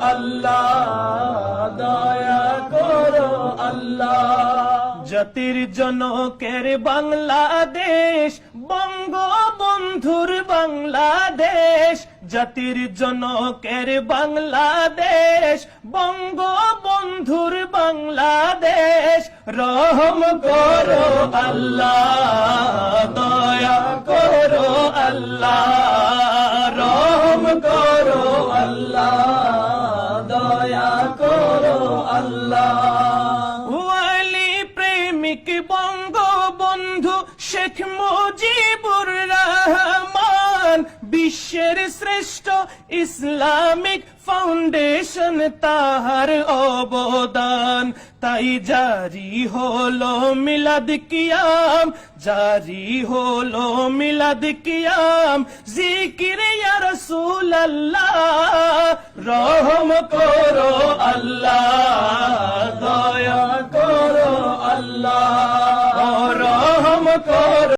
আল্লাহ, দয়া করো আল্লাহ। জাতির জনকের বাংলাদেশ, বঙ্গবন্ধুর বাংলাদেশ। জাতির জনকের বাংলাদেশ, বঙ্গবন্ধুর বাংলাদেশ। রহম করো আল্লাহ, দয়া করো আল্লাহ। রহম করো আল্লাহ। দয়া করো আল্লাহ ওয়ালি প্রেমিক বঙ্গবন্ধু শেখ মুজিবুর রহমান, বিশ্বের শ্রেষ্ঠ ইসলামিক ফাউন্ডেশন তাহার অবদান। তাই জারি হলো মিলাদ কিয়াম, জারি হলো মিলাদ কিয়াম, জিকির ইয়া রাসূলুল্লাহ, রহম করো আল্লাহ। আল্লাহ রহম করো।